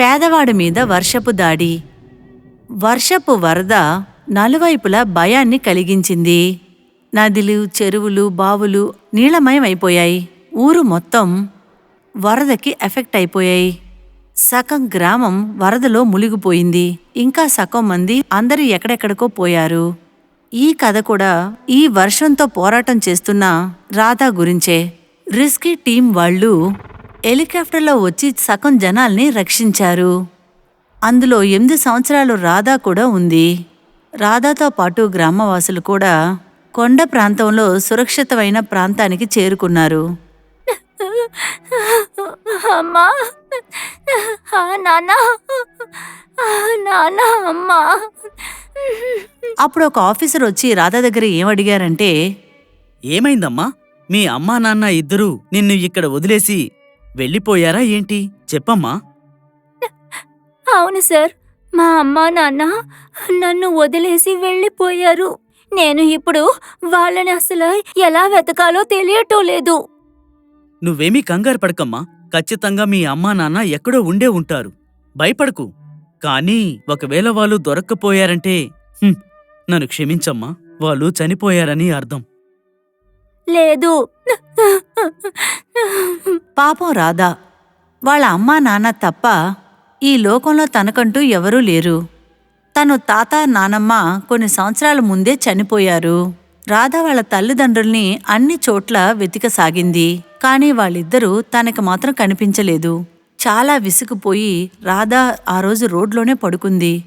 పేదవాడి మీద వర్షపు దాడి. వర్షపు వరద నలువైపులా భయాన్ని కలిగించింది. నదులు చెరువులు బావులు నీలమయమైపోయాయి. ఊరు మొత్తం వరదకి ఎఫెక్ట్ అయిపోయాయి. సగం గ్రామం వరదలో మునిగిపోయింది. ఇంకా సగం మంది అందరూ ఎక్కడెక్కడికో పోయారు. ఈ కథ కూడా ఈ వర్షంతో పోరాటం చేస్తున్న రాధా గురించే. రిస్కీ టీం వాళ్ళు హెలికాప్టర్లో వచ్చి సగం జనాల్ని రక్షించారు. అందులో ఎనిమిది సంవత్సరాలు రాధా కూడా ఉంది. రాధాతో పాటు గ్రామవాసులు కూడా కొండ ప్రాంతంలో సురక్షితమైన ప్రాంతానికి చేరుకున్నారు. అమ్మా! ఆ, నాన్న! ఆ, నాన్న అమ్మా! అప్పుడు ఒక ఆఫీసర్ వచ్చి రాధా దగ్గర ఏం అడిగారంటే ఏమైందమ్మా? మీ అమ్మా నాన్న ఇద్దరూ నిన్ను ఇక్కడ వదిలేసి వెళ్ళిపోయారా ఏంటి? చెప్పమ్మా. అవును సార్ మా అమ్మా నాన్న నన్ను వదిలేసి వెళ్ళిపోయారు. నేను ఇప్పుడు వాళ్ళని అసలు ఎలా వెతకాలో తెలియటం లేదు. నువ్వేమీ కంగారు పడకమ్మా. ఖచ్చితంగా మీ అమ్మా నాన్న ఎక్కడో ఉండే ఉంటారు. భయపడకు. కానీ ఒకవేళ వాళ్ళు దొరక్కపోయారంటే హ్మ్, నన్ను క్షమించమ్మా. వాళ్ళు చనిపోయారని అర్థం. లేదు. పాపం రాధా. వాళ్ళ అమ్మా నాన్న తప్ప ఈ లోకంలో తనకంటూ ఎవరూ లేరు. తను తాత నానమ్మ కొన్ని సంవత్సరాల ముందే చనిపోయారు. రాధా వాళ్ళ తల్లిదండ్రుల్ని అన్ని చోట్ల వెతికసాగింది. కానీ వాళ్ళిద్దరూ తనకి మాత్రం కనిపించలేదు. చాలా విసుగుపోయి రాధా ఆ రోజు రోడ్లోనే పడుకుంది.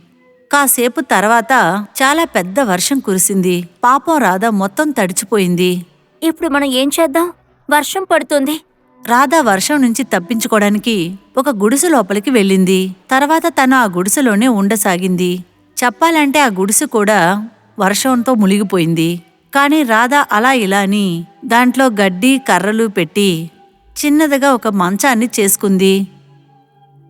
కాసేపు తర్వాత చాలా పెద్ద వర్షం కురిసింది. పాపం రాధా మొత్తం తడిచిపోయింది. ఇప్పుడు మనం ఏం చేద్దాం? వర్షం పడుతుంది. రాధా వర్షం నుంచి తప్పించుకోవడానికి ఒక గుడిసె లోపలికి వెళ్ళింది. తర్వాత తను ఆ గుడిసెలోనే ఉండసాగింది. చెప్పాలంటే ఆ గుడిసె కూడా వర్షంతో మునిగిపోయింది. కాని రాధా అలా ఇలా అని దాంట్లో గడ్డి కర్రలు పెట్టి చిన్నదిగా ఒక మంచాన్ని చేసుకుంది.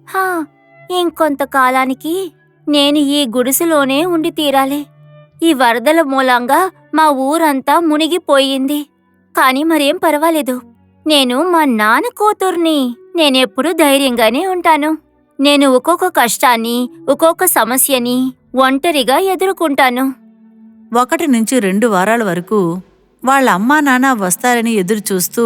హా ఇంకొంతకాలానికి నేను ఈ గుడిసెలోనే ఉండి తీరాలి. ఈ వరదల మూలంగా మా ఊరంతా మునిగిపోయింది. కాని మరేం పర్వాలేదు. నేను మా నాన్న కూతుర్ని. నేనెప్పుడు ధైర్యంగానే ఉంటాను. నేను ఒక్కొక్క కష్టాన్ని ఒక్కొక్క సమస్యని ఒంటరిగా ఎదుర్కొంటాను. ఒకటి నుంచి రెండు వారాల వరకు వాళ్ళ అమ్మా నాన్న వస్తారని ఎదురు చూస్తూ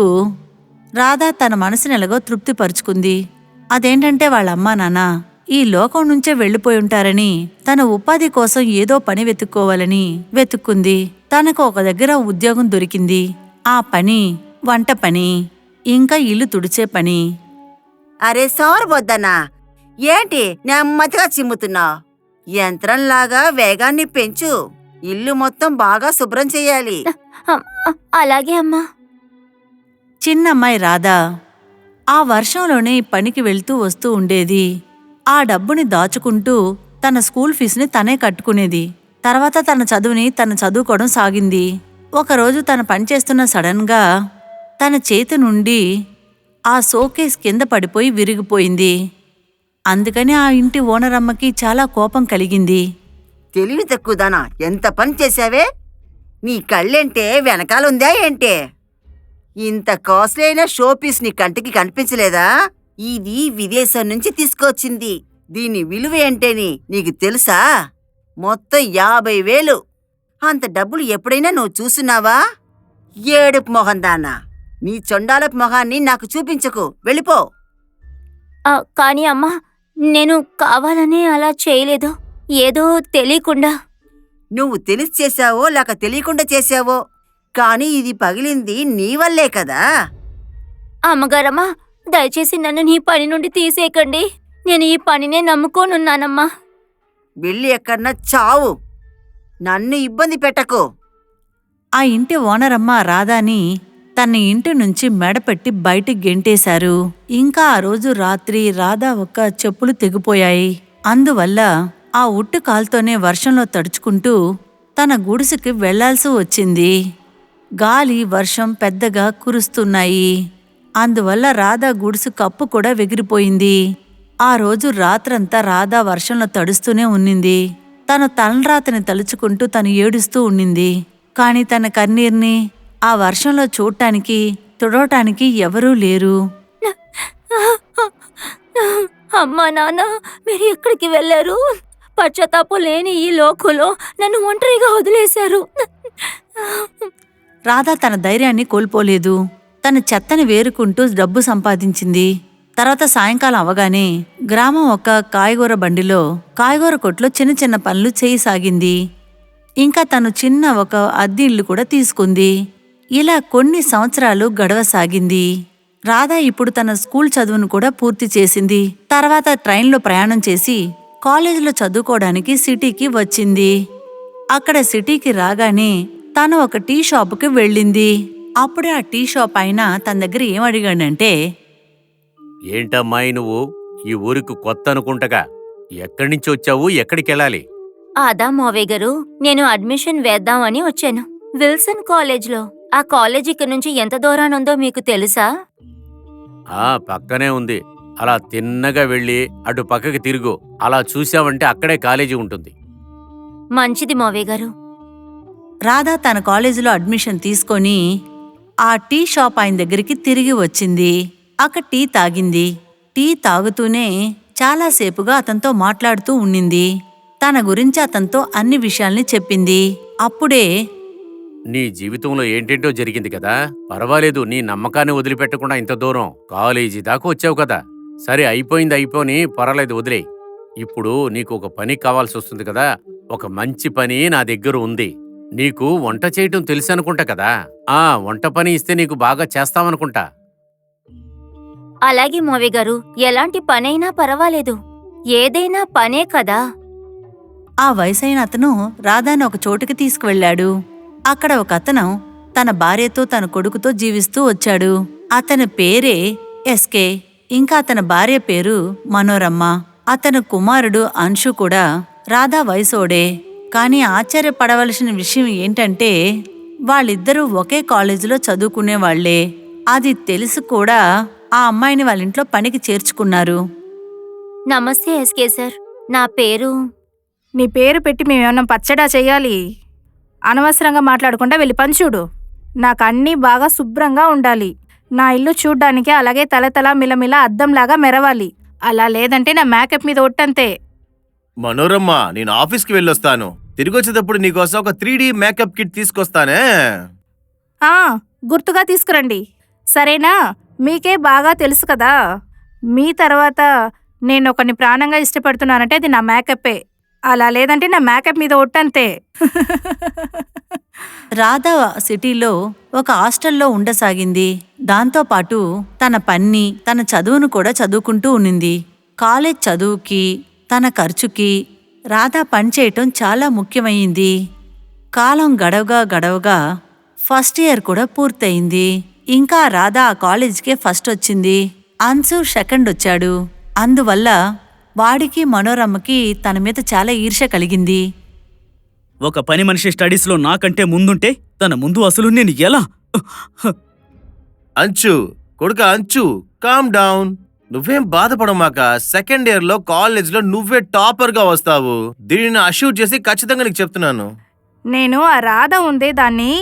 రాధా తన మనసుని ఎలాగో తృప్తిపరుచుకుంది. అదేంటంటే వాళ్ళ అమ్మా నాన్న ఈ లోకం నుంచే వెళ్ళిపోయి ఉంటారని తన ఉపాధి కోసం ఏదో పని వెతుక్కోవాలని వెతుక్కుంది. తనకు ఒక దగ్గర ఉద్యోగం దొరికింది. ఆ పని వంట పని ఇంకా ఇల్లు తుడిచే పని. అరే సోరబొద్దనా ఏంటి నెమ్మదిగా చిమ్ముతున్నావు? యంత్రంలాగా వేగాన్ని పెంచు. ఇల్లు మొత్తం బాగా శుభ్రం అ- అలాగే అమ్మా. చిన్నమ్మాయి రాధా ఆ వర్షంలోనే పనికి వెళ్తూ వస్తూ ఉండేది. ఆ డబ్బుని దాచుకుంటూ తన స్కూల్ ఫీజుని తనే కట్టుకునేది. తర్వాత తన చదువుని తను చదువుకోవడం సాగింది. ఒకరోజు తన పనిచేస్తున్న సడన్గా తన చేతి నుండి ఆ సోకేస్ కింద పడిపోయి విరిగిపోయింది. అందుకని ఆ ఇంటి ఓనర్ అమ్మకి చాలా కోపం కలిగింది. తెలివి తక్కువదానా ఎంత పని చేశావే? నీ కళ్ళేంటే వెనకాలుందా ఏంటే? ఇంత కాస్ట్లీ అయిన షోపీస్ నీ కంటికి కనిపించలేదా? ఇది విదేశం నుంచి తీసుకొచ్చింది. దీని విలువ ఏంటని నీకు తెలుసా? మొత్తం యాభై వేలు. అంత డబ్బులు ఎప్పుడైనా నువ్వు చూసున్నావా ఏడుపు మొహం దానా? నీ చొండాలపు మొహాన్ని నాకు చూపించకు. వెళ్ళిపో. ఆ, కానీ అమ్మా నేను కావాలనే అలా చేయలేదు. ఏదో తెలియకుండా. నువ్వు తెలిసి చేశావో లేక తెలియకుండా చేశావో కానీ ఇది పగిలింది నీ వల్లే కదా. అమ్మగారమ్మా దయచేసి నన్ను నీ పని నుండి తీసేయకండి. నేను ఈ పనినే నమ్ముకోనున్నానమ్మా. వెళ్ళి ఎక్కడన్నా చావు. నన్ను ఇబ్బంది పెట్టకు. ఆ ఇంటి ఓనర్ అమ్మ రాధాని తన ఇంటి నుంచి మెడపెట్టి బయటికి గెంటేశారు. ఇంకా ఆ రోజు రాత్రి రాధా ఒక్క చెప్పులు తెగిపోయాయి. అందువల్ల ఆ ఉట్టు కాల్తోనే వర్షంలో తడుచుకుంటూ తన గుడిసెకి వెళ్ళాల్సి వచ్చింది. గాలి వర్షం పెద్దగా కురుస్తున్నాయి. అందువల్ల రాధా గుడిసు కప్పు కూడా వెగిరిపోయింది. ఆ రోజు రాత్రంతా రాధా వర్షంలో తడుస్తూనే ఉన్నింది. తను తలరాతని తలుచుకుంటూ తను ఏడుస్తూ ఉండింది కాని తన కన్నీర్ని ఆ వర్షంలో చూడటానికి తుడవటానికి ఎవరూ లేరు. అమ్మా నాన్న మీరు ఎక్కడికి వెళ్ళారు? పశ్చాత్తాపం లేని ఈ లోకంలో నన్ను ఒంటరిగా వదిలేశారు. రాధా తన ధైర్యాన్ని కోల్పోలేదు. తన చెత్తని వేరుకుంటూ డబ్బు సంపాదించింది. తర్వాత సాయంకాలం అవగానే గ్రామం ఒక కాయగూర బండిలో కాయగూర కొట్లో చిన్న చిన్న పనులు చేయసాగింది. ఇంకా తను చిన్న ఒక అద్దె ఇల్లు కూడా తీసుకుంది. ఇలా కొన్ని సంవత్సరాలు గడవసాగింది. రాధా ఇప్పుడు తన స్కూల్ చదువును కూడా పూర్తి చేసింది. తర్వాత ట్రైన్లో ప్రయాణం చేసి కాలేజీలో చదువుకోవడానికి సిటీకి వచ్చింది. అక్కడ సిటీకి రాగానే తను ఒక టీ షాపుకి వెళ్ళింది. అప్పుడే ఆ టీ షాప్ ఆయన తన దగ్గర ఏం అడిగాడంటే ఏంటమ్మాయి నువ్వు? ఈ ఊరికి కొత్త అనుకుంటగా. ఎక్కడి నుంచి వచ్చావు? ఎక్కడికి వెళ్ళాలి? అదా మావయ్య గారు నేను అడ్మిషన్ వేద్దామని వచ్చాను. విల్సన్ కాలేజ్లో. ఆ కాలేజ్ ఇక్కడ నుంచి ఎంత దూరాన ఉందో మీకు తెలుసా? ఆ పక్కనే ఉంది. అలా తిన్నగా వెళ్ళి అటు పక్కకి తిరుగు. అలా చూసావంటే అక్కడే కాలేజీ ఉంటుంది. మంచిది మావయ్య గారు. రాధా తన కాలేజీలో అడ్మిషన్ తీసుకొని ఆ టీ షాప్ ఆయన దగ్గరికి తిరిగి వచ్చింది. అక్కడ టీ తాగింది. టీ తాగుతూనే చాలాసేపుగా అతనితో మాట్లాడుతూ ఉండింది. తన గురించి అతనితో అన్ని విషయాల్ని చెప్పింది. అప్పుడే నీ జీవితంలో ఏంటేంటో జరిగింది కదా? పర్వాలేదు నీ నమ్మకాన్ని వదిలిపెట్టకుండా ఇంత దూరం కాలేజీ దాకా వచ్చావు కదా. సరే అయిపోయింది అయిపోని పర్వాలేదు వదిలేయ్ ఇప్పుడు నీకు ఒక పని కావాల్సి వస్తుంది కదా? ఒక మంచి పని నా దగ్గర ఉంది. నీకు వంట చేయటం తెలుసు అనుకుంటా కదా? ఆ వంట పని ఇస్తే నీకు బాగా చేస్తావనుకుంటా అలాగే మావయ్య గారు ఎలాంటి పనైనా పర్వాలేదు. ఏదైనా పనే కదా. ఆ వయసైన అతను రాధాని ఒక చోటుకి తీసుకువెళ్ళాడు. అక్కడ ఒక అతను తన భార్యతో తన కొడుకుతో జీవిస్తూ వచ్చాడు. అతని పేరే ఎస్కే. ఇంకా అతని భార్య పేరు మనోరమ్మ. అతని కుమారుడు అంశు కూడా రాధా వయసోడే. కానీ ఆశ్చర్యపడవలసిన విషయం ఏంటంటే వాళ్ళిద్దరూ ఒకే కాలేజీలో చదువుకునేవాళ్ళే అది తెలిసి కూడా ఆ అమ్మాయిని వాళ్ళ ఇంట్లో పనికి చేర్చుకున్నారు. నమస్తే ఎస్కే సార్. నా పేరు నీ పేరు పెట్టి మేమేమన్నా పచ్చడా చెయ్యాలి అనవసరంగా మాట్లాడకుండా వెళ్ళి పంచుడు నాకు అన్నీ బాగా శుభ్రంగా ఉండాలి. నా ఇల్లు చూడ్డానికి అలాగే తలతల మిలమిల అద్దంలాగా మెరవాలి. అలా లేదంటే నా మేకప్ మీద ఒట్టంతే. మనోరమ్మ నేను ఆఫీస్కి వెళ్ళొస్తాను. తిరిగి వచ్చేటప్పుడు నీకోసం ఒక త్రీ మేకప్ కిట్ తీసుకొస్తానే. ఆ గుర్తుగా తీసుకురండి. సరేనా? మీకే బాగా తెలుసు కదా. మీ తర్వాత నేను ఒకరిని ప్రాణంగా ఇష్టపడుతున్నానంటే అది నా మేకప్పే అలా లేదంటే నా మేకప్ మీద ఒట్టంతే. రాధా సిటీలో ఒక హాస్టల్లో ఉండసాగింది. దాంతోపాటు తన పన్ని తన చదువును కూడా చదువుకుంటూ ఉన్నింది. కాలేజ్ చదువుకి తన ఖర్చుకి రాధా పనిచేయటం చాలా ముఖ్యమైంది. కాలం గడవగా గడవగా ఫస్ట్ ఇయర్ కూడా పూర్తయింది. ఇంకా రాధా ఆ కాలేజ్కే ఫస్ట్ వచ్చింది. అన్సు సెకండ్ వచ్చాడు. అందువల్ల వాడికి మనోరమ్మకి తన మీద చాలా ఈర్ష్య కలిగింది. ఒక పని మనిషి స్టడీస్లో నాకంటే ముందుంటే తన ముందు అసలు నేను ఎలా? అంచు కొడుక అంచు కామ్ డౌన్ నువ్వేం బాధపడమాక సెకండ్ ఇయర్లో కాలేజ్లో నువ్వే టాపర్గా వస్తావు. దీనిని అష్యూర్ చేసి ఖచ్చితంగా నీకు చెప్తున్నాను. నేను ఆ రాధ ఉందే దాన్ని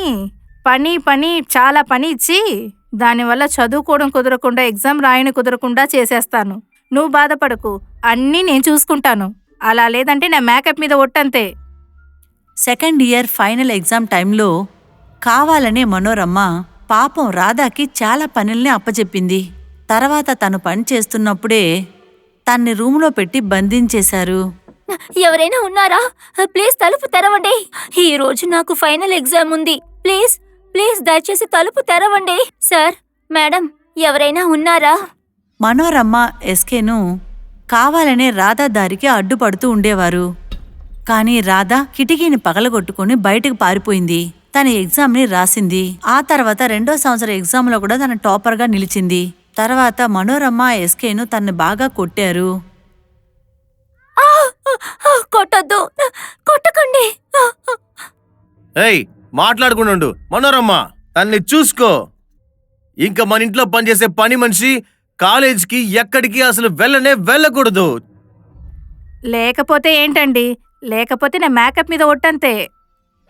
పని పని చాలా పని ఇచ్చి దానివల్ల చదువుకోవడం కుదరకుండా ఎగ్జామ్ రాయని కుదరకుండా చేసేస్తాను. నువ్వు బాధపడకు. అన్నీ నేను చూసుకుంటాను. అలా లేదంటే నా మేకప్ మీద ఒట్టంతే. సెకండ్ ఇయర్ ఫైనల్ ఎగ్జామ్ టైంలో కావాలనే మనోరమ్మ పాపం రాధాకి చాలా పనుల్ని అప్పచెప్పింది తర్వాత తను పని చేస్తున్నప్పుడే తన్ని రూములో పెట్టి బంధించేశారు. ఎవరైనా ఉన్నారా? ప్లీజ్ తలుపు తెరవండి. ఈ రోజు నాకు ఫైనల్ ఎగ్జామ్ ఉంది. ప్లీజ్ ప్లీజ్ దయచేసి తలుపు తెరవండి. సార్ మేడం ఎవరైనా ఉన్నారా? మనోరమ్మ ఎస్కేను కావాలనే రాధా దారికి అడ్డుపడుతూ ఉండేవారు. కానీ రాధా కిటికీని పగలగొట్టుకుని బయటకు పారిపోయింది. తన ఎగ్జామ్ని రాసింది. ఆ తర్వాత రెండో సంవత్సరం ఎగ్జామ్లో కూడా తన టాపర్గా నిలిచింది. తర్వాత మనోరమ్మ ఎస్కేను తన్ని బాగా కొట్టారు! కొట్టొద్దు. కొట్టకండి! ఏయ్ మాట్లాడుకుండా మనోరమ్మ తన్ని చూసుకో. ఇంకా మన ఇంట్లో పనిచేసే పని మనిషి కాలేజ్కి ఎక్కడికి అసలు వెళ్ళనే వెళ్ళకూడదు. లేకపోతే ఏంటండి? లేకపోతే నా మేకప్ మీద ఒట్టంతే.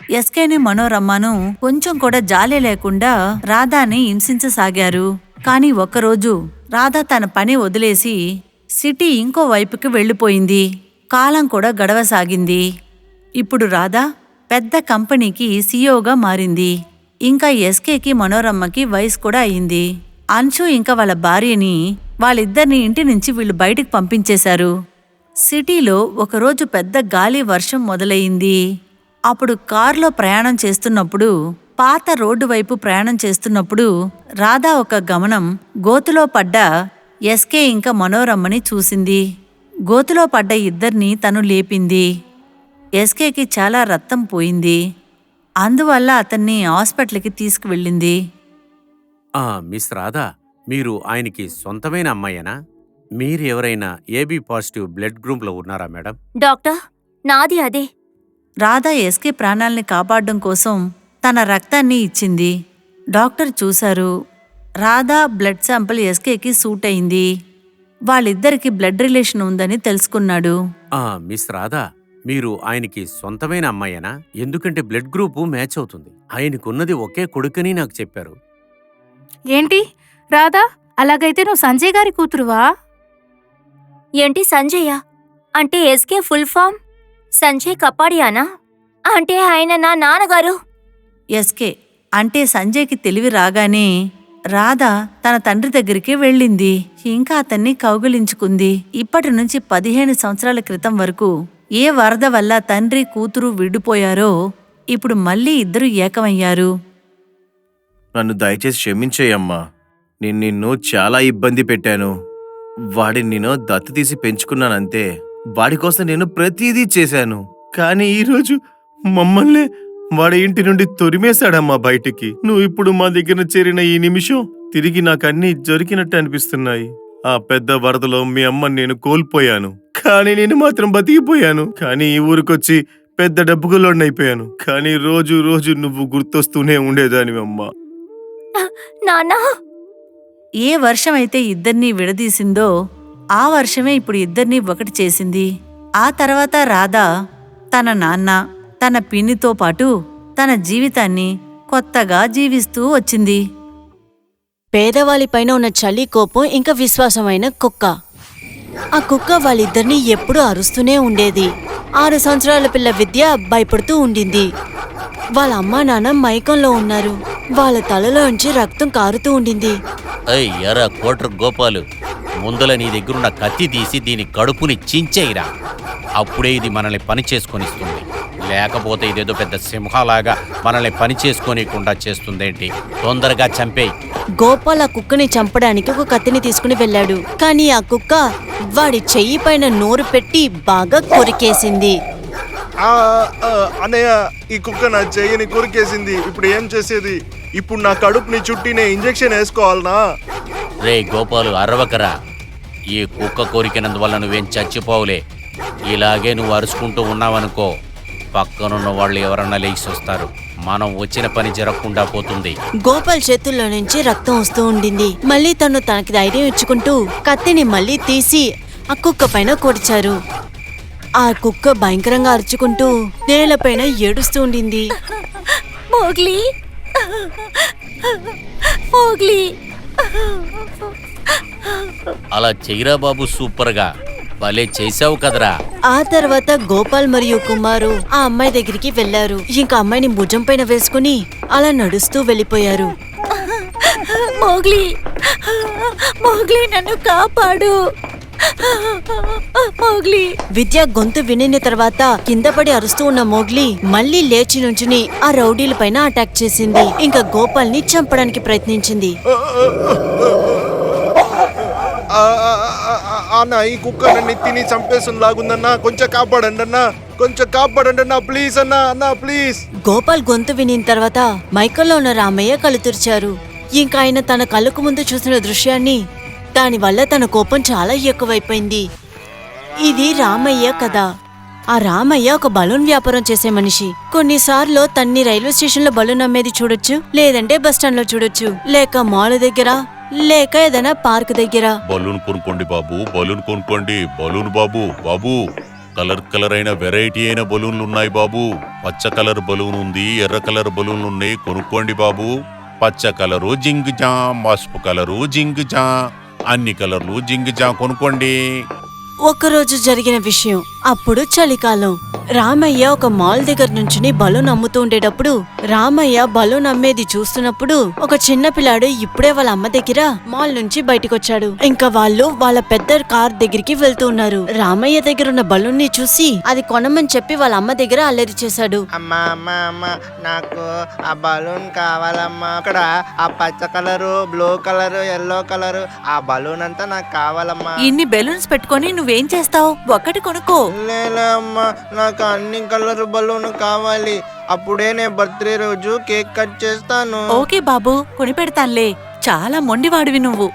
ఎస్కేని మనోరమ్మను కొంచెం కూడా జాలి లేకుండా రాధాని హింసించసాగారు. కాని ఒక్కరోజు రాధా తన పని వదిలేసి సిటీ ఇంకో వైపుకి వెళ్ళిపోయింది. కాలం కూడా గడవసాగింది. ఇప్పుడు రాధా పెద్ద కంపెనీకి సీఈఓగా మారింది. ఇంకా ఎస్కేకి మనోరమ్మకి వయసు కూడా అయింది. అంశు ఇంకా వాళ్ళ భార్యని వాళ్ళిద్దరిని ఇంటి నుంచి వీళ్ళు బయటికి పంపించేశారు. సిటీలో ఒకరోజు పెద్ద గాలి వర్షం మొదలయింది అప్పుడు కారులో ప్రయాణం చేస్తున్నప్పుడు పాత రోడ్డు వైపు ప్రయాణం చేస్తున్నప్పుడు రాధా ఒక గమనం గోతులో పడ్డ ఎస్కే ఇంకా మనోరమ్మని చూసింది. గోతులో పడ్డ ఇద్దరిని తను లేపింది. ఎస్కేకి చాలా రక్తం పోయింది. అందువల్ల అతన్ని హాస్పిటల్కి తీసుకువెళ్ళింది. ఆ మిస్ రాధా మీరు ఆయనకి సొంతమైన అమ్మాయేనా? మీరు ఎవరైనా ఏబీ పాజిటివ్ బ్లడ్ గ్రూప్లో ఉన్నారా మేడం? డాక్టర్ నాది అదే. రాధా ఎస్కే ప్రాణాల్ని కాపాడడం కోసం తన రక్తాన్ని ఇచ్చింది. డాక్టర్ చూశారు రాధా బ్లడ్ శాంపిల్ ఎస్కేకి సూట్ అయింది. వాళ్ళిద్దరికి బ్లడ్ రిలేషన్ ఉందని తెలుసుకున్నాడు. ఆ మిస్ రాధా మీరు ఆయనకి సొంతమైన అమ్మాయేనా? ఎందుకంటే బ్లడ్ గ్రూపు మ్యాచ్ అవుతుంది. ఆయనకున్నది ఒకే కొడుకని నాకు చెప్పారు. ఏంటి? రాధా అలాగైతే నువ్వు సంజయ్ గారి కూతురువా? ఏంటి సంజయ్య? అంటే ఎస్కే ఫుల్ ఫామ్? సంజయ్ కపాడియానా అంటే ఆయన నా నాన్నగారు? ఎస్కే అంటే సంజయ్కి తెలివి రాగానే రాధ తన తండ్రి దగ్గరికి వెళ్ళింది. ఇంకా అతన్ని కౌగిలించుకుంది. ఇప్పటి నుంచి పదిహేను సంవత్సరాల క్రితం వరకు ఏ వరద వల్ల తండ్రి కూతురు విడిపోయారో ఇప్పుడు మళ్ళీ ఇద్దరు ఏకమయ్యారు. నన్ను దయచేసి క్షమించేయమ్మా. నేను నిన్ను చాలా ఇబ్బంది పెట్టాను. వాడిని నేను దత్తు తీసి పెంచుకున్నానంతే. వాడి కోసం నేను ప్రతిదీ చేశాను. కానీ ఈరోజు మమ్మల్ని వాడి ఇంటి నుండి తొరిమేశాడమ్మా బయటికి. నువ్వు ఇప్పుడు మా దగ్గర చేరిన ఈ నిమిషం తిరిగి నాకు అన్ని అనిపిస్తున్నాయి. ఆ పెద్ద వరదలో మీ అమ్మని నేను కోల్పోయాను. కానీ నేను మాత్రం బతికిపోయాను. కానీ ఈ ఊరికొచ్చి పెద్ద డబ్బుగులోనైపోయాను కానీ రోజు రోజు నువ్వు గుర్తొస్తూనే ఉండేదానివి నాన్న. ఏ వర్షం అయితే ఇద్దరినీ విడదీసిందో ఆ వర్షమే ఇప్పుడు ఇద్దరినీ ఒకటి చేసింది. ఆ తర్వాత రాధ తన నాన్న తన పిన్నితో పాటు తన జీవితాన్ని కొత్తగా జీవిస్తూ వచ్చింది. పేదవాళ్ళపైన ఉన్న చలి కోపం ఇంకా విశ్వాసమైన కుక్క. ఆ కుక్క వాళ్ళిద్దరిని ఎప్పుడూ అరుస్తూనే ఉండేది. ఆరు సంవత్సరాల పిల్ల విద్య భయపడుతూ ఉండింది. వాళ్ళ అమ్మా నాన్న మైకంలో ఉన్నారు. వాళ్ళ తలలోంచి రక్తం కారుతూ ఉండింది. అయ్ ఎరా కోటర్ గోపాలు. ముందల నీ దగ్గరున్న కత్తి తీసి దీని కడుపుని చించేయిరా. అప్పుడే ఇది మనల్ని పని చేసుకొనిస్తుంది. లేకపోతే ఇదేదో పెద్ద సింహలాగా మనల్ని పని చేసుకోనీయకుండా చేస్తుందేంటి? తొందరగా చంపేయి. గోపాల్ ఆ కుక్కని చంపడానికి ఒక కత్తిని తీసుకుని వెళ్ళాడు. కానీ ఆ కుక్క వాడి చెయ్యి పైన నోరు పెట్టి బాగా కొరికేసింది. ఆ, ఆ, అన్నయ్య ఈ కుక్క నా చెయ్యిని కొరికేసింది. ఇప్పుడు ఏం చేసేది? ఇప్పుడు నా కడుపుని చుట్టి నేను ఇంజెక్షన్ వేసుకోవాలనా? రే గోపాలు అరవకరా. ఈ కుక్క కోరికినందువల్ల నువ్వేం చచ్చిపోవులే. ఇలాగే నువ్వు అరుచుకుంటూ ఉన్నావనుకో పక్కనున్న వాళ్ళు ఎవరన్నా లేచి వస్తారు. మనం వచ్చిన పని జరగకుండా పోతుంది. గోపాల్ చేతుల్లో నుంచి రక్తం వస్తూ ఉండింది. మళ్ళీ తను తనకి ధైర్యం ఇచ్చుకుంటూ కత్తిని మళ్ళీ తీసి ఆ కుక్క పైన కొడిచారు ఆ కుక్క భయంకరంగా అరుచుకుంటూ నేలపైన ఏడుస్తూ ఉండింది. మోగ్లీ. మోగ్లీ. అలా చెయ్యరా బాబు సూపర్గా? భలే చేసావు కదరా. ఆ తర్వాత గోపాల్ మరియు కుమారు ఆ అమ్మాయి దగ్గరికి వెళ్ళారు ఇంకా అమ్మాయిని భుజం పైన వేసుకుని అలా నడుస్తూ వెళ్ళిపోయారు. మోగ్లీ మోగ్లీ నన్ను కాపాడు. మోగ్లీ. విద్య గొంతు వినిన తర్వాత కింద పడి అరుస్తూ ఉన్న మోగ్లీ మళ్ళీ లేచి నుంచుని ఆ రౌడీల పైన అటాక్ చేసింది. ఇంకా గోపాల్ని చంపడానికి ప్రయత్నించింది. అన్న ఈ కుక్క నన్ను తిని చంపేస్తుంది లాగుందన్నా కొంచెం కాపాడండి అన్నా కొంచెం కాపాడండి అన్నా ప్లీజ్ అన్నా అన్నా ప్లీజ్ గోపాల్ గొంతు వినిన తర్వాత మైకల్లో ఉన్న రామయ్య కళ్ళు తెరిచారు. ఇంకా ఆయన తన కళ్ళకు ముందు చూసిన దృశ్యాన్ని దానివల్ల తన కోపం చాలా ఎక్కువైపోయింది. ఇది రామయ్య కథ. ఆ రామయ్య ఒక బలూన్ వ్యాపారం చేసే మనిషి. కొన్నిసార్లు తన్ని రైల్వే స్టేషన్లో బలూన్ అమ్మేది చూడొచ్చు లేదంటే బస్ స్టాండ్లో చూడొచ్చు. లేక మాల్ దగ్గర లేక ఏదైనా పార్క్ దగ్గర. బలూన్ కొనుక్కోండి బాబు బలూన్ కొనుక్కోండి. బలూన్ బాబు బాబు. కలర్ కలర్ అయిన వెరైటీ అయిన బలూన్లు ఉన్నాయి బాబు. పచ్చ కలర్ బలూన్ ఉంది ఎర్ర కలర్ బలూన్లు ఉన్నాయి. కొనుక్కోండి బాబు. పచ్చ కలరు జింగ్ జా పసుపు కలరు జింగ్ జా. అన్ని కలర్లు జింగిజా కొనుక్కోండి. ఒకరోజు జరిగిన విషయం. అప్పుడు చలికాలం. రామయ్య ఒక మాల్ దగ్గర నుంచుని బలూన్ అమ్ముతూ ఉండేటప్పుడు రామయ్య బలూన్ అమ్మేది చూస్తున్నప్పుడు ఒక చిన్న పిల్లాడు ఇప్పుడే వాళ్ళ అమ్మ దగ్గర మాల్ నుంచి బయటకొచ్చాడు. ఇంకా వాళ్ళు వాళ్ళ పెద్ద కార్ దగ్గరికి వెళ్తూ ఉన్నారు. రామయ్య దగ్గర ఉన్న బలూన్ని చూసి అది కొనమని చెప్పి వాళ్ళ అమ్మ దగ్గర అల్లరి చేశాడు. అమ్మా అమ్మా అమ్మా నాకు ఆ బలూన్ కావాలమ్మా. అక్కడ ఆ పచ్చ colour blue colour yellow colour ఆ బలూన్ అంతా నాకు కావాలమ్మా. ఇన్ని బెలూన్స్ పెట్టుకొని నువ్వేం చేస్తావు? ఒక్కటి కొనుక్కో. లేలే అమ్మా నాకు అన్ని కలర్ బలూన్ కావాలి. అప్పుడే నేను బర్త్డే రోజు కేక్ కట్ చేస్తాను. ఓకే బాబు కొనిపెడతాన్లే చాలా మొండివాడివి నువ్వు.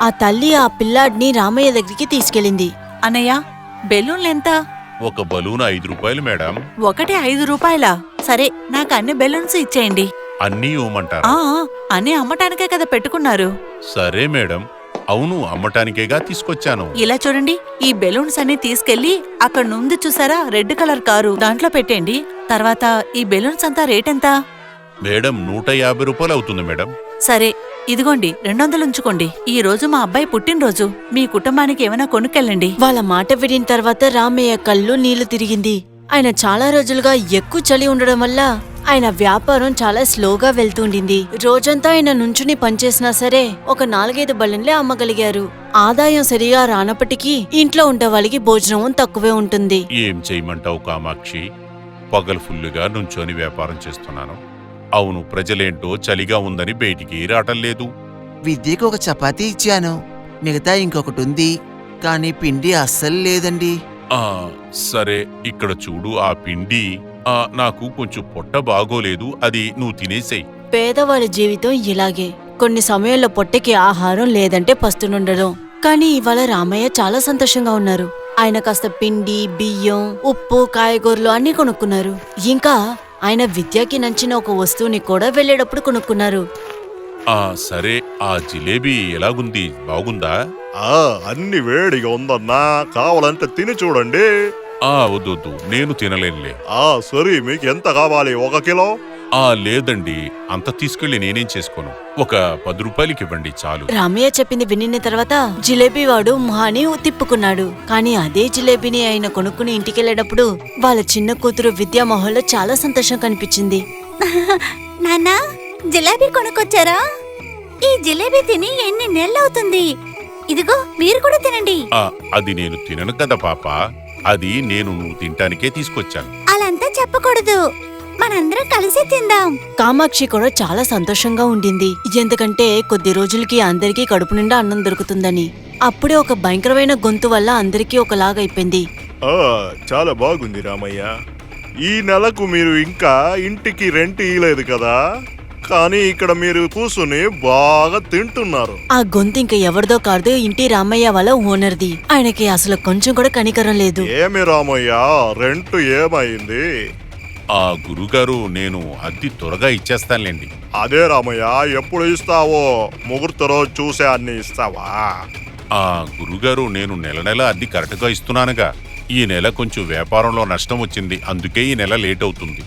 ఆ తల్లి ఆ పిల్లాడిని రామయ్య దగ్గరికి తీసుకెళ్ళింది. అన్నయ్య బెలూన్లెంత ఒక బలూన్ ఐదు రూపాయలు మేడం. ఒకటి ఐదు రూపాయలా? సరే నాకు అన్ని బెలూన్స్ ఇచ్చేయండి. అన్నీ ఇవ్వమంటారా? ఆ అన్ని అమ్మటానికే కదా పెట్టుకున్నారు. సరే మేడం. అవును అమ్మటానికేగా తీసుకొచ్చాను. ఇలా చూడండి ఈ బెలూన్స్ అన్ని తీసుకెళ్ళి అక్కడ నుండి చూసారా? Red colour car. దాంట్లో పెట్టండి తర్వాత ఈ బెలూన్స్ అంతా రేట్ ఎంత? మేడం నూట యాభై రూపాయలు అవుతుంది మేడం. సరే ఇదిగోండి రెండొందలు ఉంచుకోండి. ఈ రోజు మా అబ్బాయి పుట్టినరోజు. మీ కుటుంబానికి ఏమైనా కొనుక్కెళ్ళండి. వాళ్ళ మాట విడిన తర్వాత రామయ్య కళ్ళు నీళ్ళు తిరిగింది. ఆయన చాలా రోజులుగా ఎక్కువ చలి ఉండడం వల్ల ఆయన వ్యాపారం చాలా స్లోగా వెళ్తుండింది. రోజంతా ఆయన నుంచుని పనిచేసినా సరే ఒక నాలుగైదు బళ్ళన్లే అమ్మగలిగారు. ఆదాయం సరిగా రానప్పటికీ ఇంట్లో ఉండే వాళ్ళకి భోజనం తక్కువే ఉంటుంది. ఏం చేయమంటావు కామాక్షి? పగలు ఫుల్లుగా నుంచొని వ్యాపారం చేస్తున్నాను. అవును ప్రజలేంటో చలిగా ఉందని బయటికి రావటం లేదు. విద్యకు ఒక చపాతీ ఇచ్చాను. మిగతా ఇంకొకటి ఉంది. కానీ పిండి అస్సలు లేదండి. ఆ సరే ఇక్కడ చూడు ఆ పిండి. నాకు కొంచెం పొట్ట బాగోలేదు అది నువ్వు తినేసేయ్. పేదవాళ్ళ జీవితం ఇలాగే. కొన్ని సమయాల్లో పొట్టకి ఆహారం లేదంటే పస్తునుండడం కానీ ఇవాళ రామయ్య చాలా సంతోషంగా ఉన్నారు. ఆయన కాస్త పిండి బియ్యం ఉప్పు కాయగూరలు అన్ని కొనుక్కున్నారు. ఇంకా ఆయన విద్యకి నచ్చిన ఒక వస్తువుని కూడా వెళ్ళేటప్పుడు కొనుక్కున్నారు. ఆ సరే ఆ జిలేబీ ఎలాగుంది? బాగుందా? ఆ అన్ని వేడిగా ఉందన్నా. కావాలంటే తిని చూడండి. ఆ వద్దు వద్దు. నేను తినలేనులే. ఆ సరే మీకు ఎంత కావాలి? ఒక కిలో? ఆ లేదండి. అంత తీసుకెళ్ళి నేనేం చేసుకోను. ఒక పది రూపాయలకి ఇవ్వండి చాలు. రామయ్య చెప్పింది వినిన తర్వాత జిలేబీ వాడు మొహాని తిప్పుకున్నాడు. కానీ అదే జిలేబీని ఆయన కొనుక్కుని ఇంటికెళ్ళేటప్పుడు వాళ్ళ చిన్న కూతురు విద్యా మొహంలో చాలా సంతోషం కనిపించింది. నాన్నా జిలేబీ కొనుక్కొచ్చారా? ఈ జిలేబీ తిని ఎన్ని నెలలవుతుంది? ఇదిగో మీరు కూడా తినండి. ఆ అది నేను తినను కదా పాప. అది నేను నువ్వు తింటానికే తీసుకొచ్చాను. అలంతా చెప్పకూడదు. మనందరం కలిసి తిందాం. కామాక్షి కూడా చాలా సంతోషంగా ఉండింది. ఎందుకంటే కొద్ది రోజులకి అందరికీ కడుపు నిండా అన్నం దొరుకుతుందని. అప్పుడే ఒక భయంకరమైన గొంతు వల్ల అందరికీ ఒకలాగైపోయింది ఆ చాలా బాగుంది రామయ్య. ఈ నెలకు మీరు ఇంకా ఇంటికి రెంట్ ఇయ్యలేదు కదా? కానీ ఇక్కడ మీరు కూర్చుని బాగా తింటున్నారు. ఆ గొంతు ఇంక ఎవరిదో కాదు ఇంటి రామయ్య వాళ్ళ ఓనర్ది. ఆయనకి అసలు కొంచెం కూడా కనికరం లేదు. ఏమి రామయ్య రెంట్ ఏమైంది? ఆ గురుగారు నేను అద్దె త్వరగా ఇచ్చేస్తానులేండి. అదే రామయ్య ఎప్పుడు ఇస్తావో ముహూర్త రోజు చూసే అన్ని ఇస్తావా? ఆ గురుగారు నేను నెల నెల అద్దె కరెక్ట్గా ఇస్తున్నానుగా. ఈ నెల కొంచెం వ్యాపారంలో నష్టం వచ్చింది అందుకే ఈ నెల లేట్ అవుతుంది.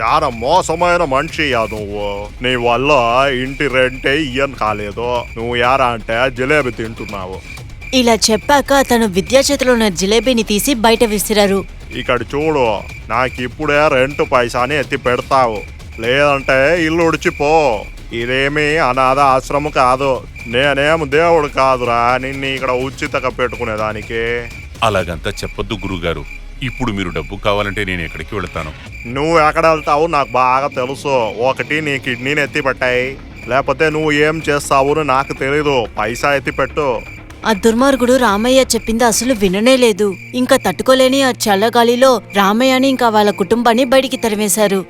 చాలా మోసమైన మనిషి నువ్వు. నీ వల్ల ఇంటి రెంటే ఇయ్యను కాలేదు. నువ్వు యారా అంటే జిలేబీ తింటున్నావు. ఇలా చెప్పాక తను విద్యా చేతిలో ఉన్న జిలేబీని తీసి బయట విసిరారు. ఇక్కడ చూడు నాకు ఇప్పుడే రెంట్ పైసాని ఎత్తి పెడతావు. లేదంటే ఇల్లు ఉడిచిపో. ఇదేమి అనాథ ఆశ్రమం కాదు. నేనేం దేవుడు కాదురా నిన్ను ఇక్కడ ఉచితంగా పెట్టుకునేదానికి. అలాగంతా చెప్పొద్దు గురుగారు. ఇప్పుడు మీరు డబ్బు కావాలంటే నేను ఎక్కడికి వెళతాను? నువ్వు ఎక్కడ వెళ్తావు నాకు బాగా తెలుసు. ఒకటి నీ కిడ్నీని ఎత్తి పెట్టాయి. లేకపోతే నువ్వు ఏం చేస్తావు నాకు తెలీదు. పైసా ఎత్తి పెట్టు. ఆ దుర్మార్గుడు రామయ్య చెప్పింది అసలు విననే లేదు. ఇంకా తట్టుకోలేని ఆ చల్లగాలిలో రామయ్యని ఇంకా వాళ్ళ కుటుంబాన్ని బయటికి తరిమేశారు.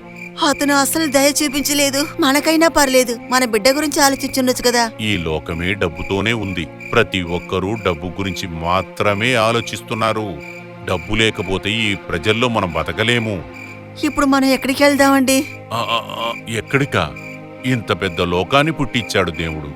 అతను అసలు దయ చూపించలేదు. మనకైనా పర్లేదు. మన బిడ్డ గురించి ఆలోచించుండొచ్చు కదా. ఈ లోకమే డబ్బుతోనే ఉంది. ప్రతి ఒక్కరూ డబ్బు గురించి మాత్రమే ఆలోచిస్తున్నారు. డబ్బు లేకపోతే ఈ ప్రజల్లో మనం బతకలేము. ఇప్పుడు మనం ఎక్కడికి వెళ్దామండి? ఎక్కడికా? ఇంత పెద్ద లోకాన్ని పుట్టించాడు దేవుడు.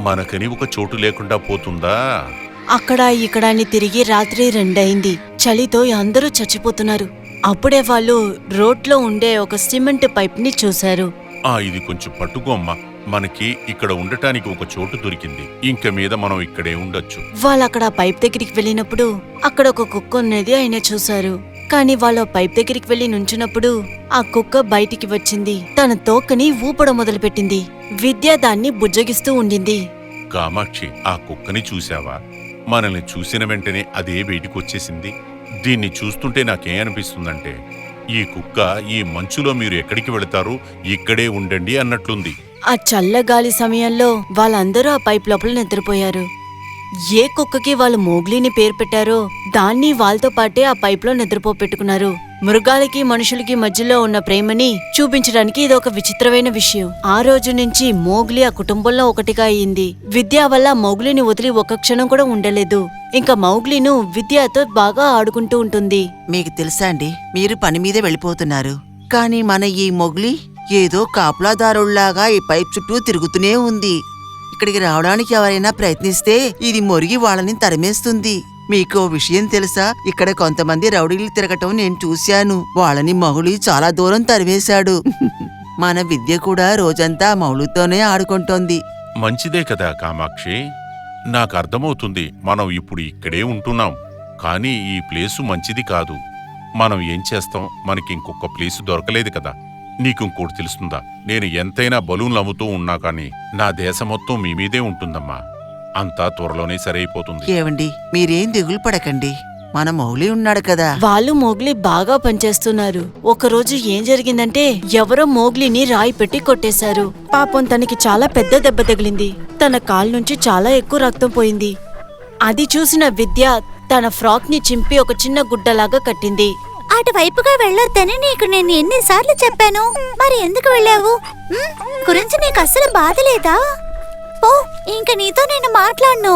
మనకని ఒక చోటు లేకుండా పోతుందా? అక్కడ ఇక్కడ తిరిగి రాత్రి రెండయింది. చలితో అందరూ చచ్చిపోతున్నారు. అప్పుడే వాళ్ళు రోడ్లో ఉండే ఒక సిమెంట్ పైప్ని చూశారు. ఆ ఇది కొంచెం పట్టుకో అమ్మా. మనకి ఇక్కడ ఉండటానికి ఒక చోటు దొరికింది. ఇంక మీద మనం ఇక్కడే ఉండొచ్చు. వాళ్ళు అక్కడ ఆ పైప్ దగ్గరికి వెళ్ళినప్పుడు అక్కడ ఒక కుక్క ఉన్నది ఆయన చూశారు. కానీ వాళ్ళు ఆ పైప్ దగ్గరికి వెళ్ళి నుంచున్నప్పుడు ఆ కుక్క బయటికి వచ్చింది. తన తోకని ఊపడం మొదలుపెట్టింది. విద్య దాన్ని బుజ్జగిస్తూ ఉండింది. కామాక్షి ఆ కుక్కని చూశావా? మనల్ని చూసిన వెంటనే అదే బయటికి వచ్చేసింది. దీన్ని చూస్తుంటే నాకేం అనిపిస్తుందంటే ఈ కుక్క ఈ మంచులో మీరు ఎక్కడికి వెళతారు? ఇక్కడే ఉండండి అన్నట్లుంది. ఆ చల్లగాలి సమయంలో వాళ్ళందరూ ఆ పైప్ లోపల నిద్రపోయారు. ఏ కుక్కకి వాళ్ళు మోగ్లీని పేరు పెట్టారో దాన్ని వాళ్ళతో పాటే ఆ పైప్లో నిద్రపోపెట్టుకున్నారు మృగాలకి మనుషులకి మధ్యలో ఉన్న ప్రేమని చూపించడానికి ఇది ఒక విచిత్రమైన విషయం. ఆ రోజు నుంచి మోగ్లీ ఆ కుటుంబంలో ఒకటిగా అయింది. విద్య వల్ల మౌగ్లీని వదిలి ఒక క్షణం కూడా ఉండలేదు. ఇంకా మౌగ్లీను విద్యతో బాగా ఆడుకుంటూ ఉంటుంది. మీకు తెలుసా అండి మీరు పని మీదే వెళ్ళిపోతున్నారు. కానీ మన ఈ మొగ్లి ఏదో కాపలాదారుల్లాగా ఈ పైప్ చుట్టూ తిరుగుతూనే ఉంది. ఇక్కడికి రావడానికి ఎవరైనా ప్రయత్నిస్తే ఇది మొరిగి వాళ్ళని తరిమేస్తుంది. మీకు ఓ విషయం తెలుసా? ఇక్కడ కొంతమంది రౌడీలు తిరగటం నేను చూశాను. వాళ్ళని మగుళి చాలా దూరం తరివేశాడు మన విద్య కూడా రోజంతా మౌలుతోనే ఆడుకుంటోంది. మంచిదే కదా కామాక్షి. నాకు అర్థమవుతుంది మనం ఇప్పుడు ఇక్కడే ఉంటున్నాం. కానీ ఈ ప్లేసు మంచిది కాదు. మనం ఏం చేస్తాం? మనకి ఇంకొక ప్లేసు దొరకలేదు కదా. నీకు ఇంకోటి తెలుస్తుందా? నేను ఎంతైనా బలూన్లు అమ్ముతూ ఉన్నా కానీ నా దేశం మొత్తం మీ మీదే ఉంటుందమ్మా. అంతా త్వరలోనే సరైపోతుంది. ఏవండి? మీరేం దిగులు పడకండి. మన మౌలి ఉన్నాడు కదా. వాళ్ళు మోగ్లీ బాగా పనిచేస్తున్నారు. ఒకరోజు ఏం జరిగిందంటే ఎవరో మోగ్లీని రాయి పెట్టి కొట్టేశారు. పాపం తనకి చాలా పెద్ద దెబ్బ తగిలింది. తన కాల్ నుంచి చాలా ఎక్కువ రక్తం పోయింది. అది చూసిన విద్య తన ఫ్రాక్ని చింపి ఒక చిన్న గుడ్డలాగా కట్టింది. అటువైపుగా వెళ్ళొద్దని నీకు నేను ఎన్నిసార్లు చెప్పాను? మరి ఎందుకు వెళ్ళావు? గురించి నీకు అస్సలు బాధ లేదా? ఓ ఇంక నీతో నేను మాట్లాడను.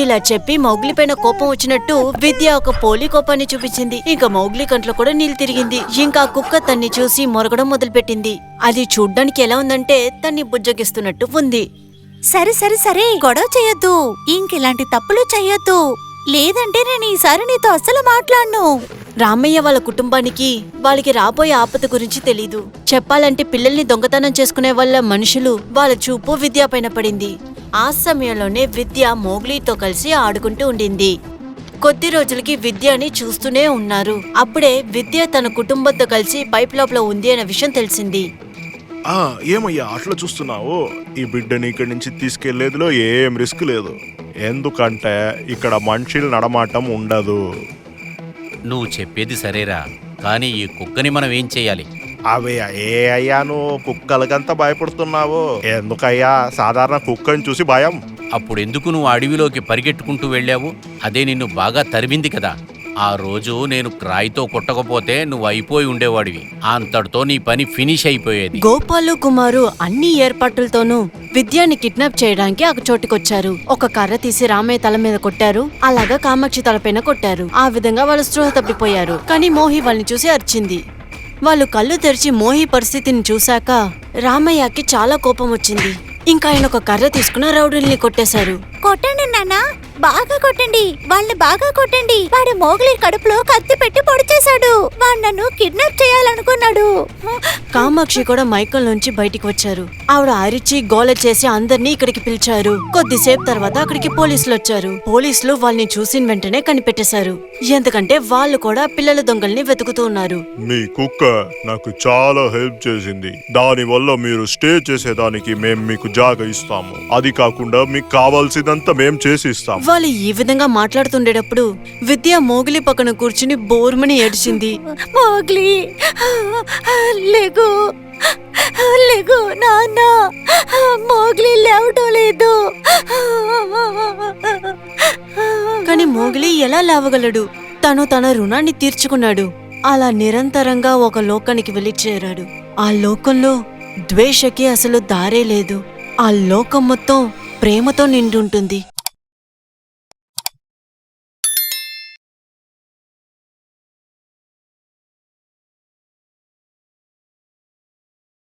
ఇలా చెప్పి మౌగ్లీ పైన కోపం వచ్చినట్టు విద్య ఒక పోలి కోపాన్ని చూపించింది. ఇంకా మౌగ్లీ కంట్లో కూడా నీళ్ళు తిరిగింది. ఇంకా కుక్క తన్ని చూసి మొరగడం మొదలుపెట్టింది. అది చూడ్డానికి ఎలా ఉందంటే తన్ని బుజ్జగిస్తున్నట్టు ఉంది. సరే సరే సరే గొడవ చేయొద్దు. ఇంకిలాంటి తప్పులు చెయ్యొద్దు లేదంటే నేను ఈసారి నీతో అస్సలు మాట్లాడను. రామయ్య వాళ్ళ కుటుంబానికి వాళ్ళకి రాబోయే ఆపద గురించి తెలీదు. చెప్పాలంటే పిల్లల్ని దొంగతనం చేసుకునే వాళ్ళ మనుషులు వాళ్ళ చూపు విద్య పైన పడింది. ఆ సమయంలోనే విద్య మోగ్లీతో కలిసి ఆడుకుంటూ ఉండింది. కొద్ది రోజులకి విద్యని చూస్తూనే ఉన్నారు. అప్పుడే విద్య తన కుటుంబంతో కలిసి పైప్ లోపల ఉంది అనే విషయం తెలిసింది. ఆ ఏమయ్యా అట్లా చూస్తున్నావు? ఈ బిడ్డని ఇక్కడి నుంచి తీసుకెళ్ళేదిలో ఏం రిస్క్ లేదు. ఎందుకంటే ఇక్కడ మనుషులు నడమాటం ఉండదు. నువ్వు చెప్పేది సరేరా కానీ ఈ కుక్కని మనం ఏం చెయ్యాలి అవి ఏ అయ్యా నువ్వు కుక్కలకంతా భయపడుతున్నావు? ఎందుకయ్యా? సాధారణ కుక్కని చూసి భయం. అప్పుడు ఎందుకు నువ్వు అడవిలోకి పరిగెట్టుకుంటూ వెళ్ళావు? అదే నిన్ను బాగా తరిమింది కదా. ఆ రోజు నేను క్రాయ్తో కొట్టకపోతే నువ్వు అయిపోయి ఉండేవాడివి. అంతటితో నీ పని ఫినిష్ అయిపోయేది. గోపాలు కుమారు అన్ని ఏర్పాట్లతోనూ విద్యాని కిడ్నాప్ చేయడానికి ఒక చోటుకొచ్చారు. ఒక కర్ర తీసి రామయ్య తల మీద కొట్టారు. అలాగా కామాక్షి తలపైన కొట్టారు. ఆ విధంగా వాళ్ళు స్పృహ తప్పిపోయారు. కానీ మోహి వాళ్ళని చూసి అరిచింది. వాళ్ళు కళ్ళు తెరిచి మోహి పరిస్థితిని చూశాక రామయ్యకి చాలా కోపం వచ్చింది. ఇంకా ఆయన ఒక కర్ర తీసుకున్న రౌడీల్ని కొట్టేశారు. కొట్టండి నాన్న. బాగా కొట్టండి. వాళ్ళని బాగా కొట్టండి. వాడి మోగలి కడుపులో కత్తి పెట్టి పొడి చేశాడు వాడు నన్ను కిడ్నాప్ చేయాలనుకున్నాడు. కామాక్షి కూడా మైకల్ నుంచి బయటికి వచ్చారు. ఆవిడ అరిచి గోల చేసి అందరినీ ఇక్కడికి పిలిచారు. కొద్దిసేపు తర్వాత అక్కడికి పోలీసులు వచ్చారు. పోలీసులు వాళ్ళని చూసిన వెంటనే కనిపెట్టేశారు. ఎందుకంటే వాళ్ళు కూడా పిల్లల దొంగల్ని వెతుకుతూ ఉన్నారు. మీ కుక్క నాకు చాలా హెల్ప్ చేసింది. దాని వల్ల మీరు స్టే చేసేదానికి మేము మీకు జాగ ఇస్తాము. అది కాకుండా మీకు కావాల్సిందంతా మేము చేసి ఇస్తాము వాళ్ళు ఈ విధంగా మాట్లాడుతుండేటప్పుడు విద్య మోగిలి పక్కన కూర్చుని బోర్మని ఏడ్చింది. మోగ్లీ. లేగు. లేగు నాన్న. మోగ్లీ లేవటం లేదు. కాని మోగిలి ఎలా లేవగలడు? తను తన రుణాన్ని తీర్చుకున్నాడు. అలా నిరంతరంగా ఒక లోకానికి వెళ్ళి చేరాడు. ఆ లోకంలో ద్వేషకి అసలు దారే లేదు. ఆ లోకం మొత్తం ప్రేమతో నిండుంటుంది.